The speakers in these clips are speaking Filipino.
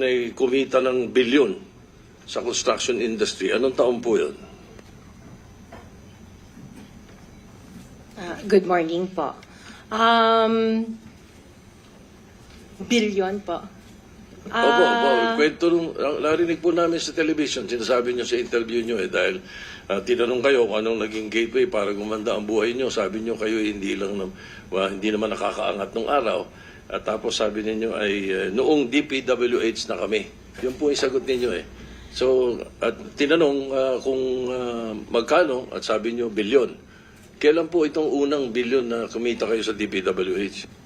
ay kumita ng bilyon sa construction industry. Anong taon po yun? Ah, good morning po. Um, billion po. Opo, opo. Ah, Kwento nung, narinig po namin sa television, sinasabi nyo sa interview nyo eh, dahil ah, tinanong kayo kung anong naging gateway para gumanda ang buhay nyo. Sabi nyo kayo hindi lang, nam- wa- hindi naman nakakaangat nung araw. At tapos sabi ninyo ay eh, noong DPWH na kami. Yun po yung sagot ninyo eh. So, at tinanong ah, kung ah, magkano at sabi nyo bilyon. Kailan po itong unang bilyon na kumita kayo sa DPWH?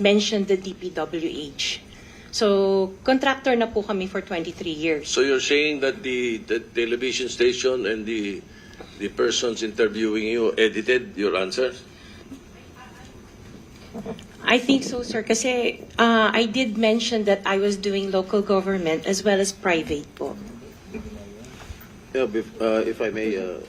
mentioned the DPWH. So, contractor na po kami for 23 years. So you're saying that the, the television station and the the persons interviewing you edited your answers? I think so, sir, kasi uh, I did mention that I was doing local government as well as private po. Yeah, bef- uh, if I may, uh,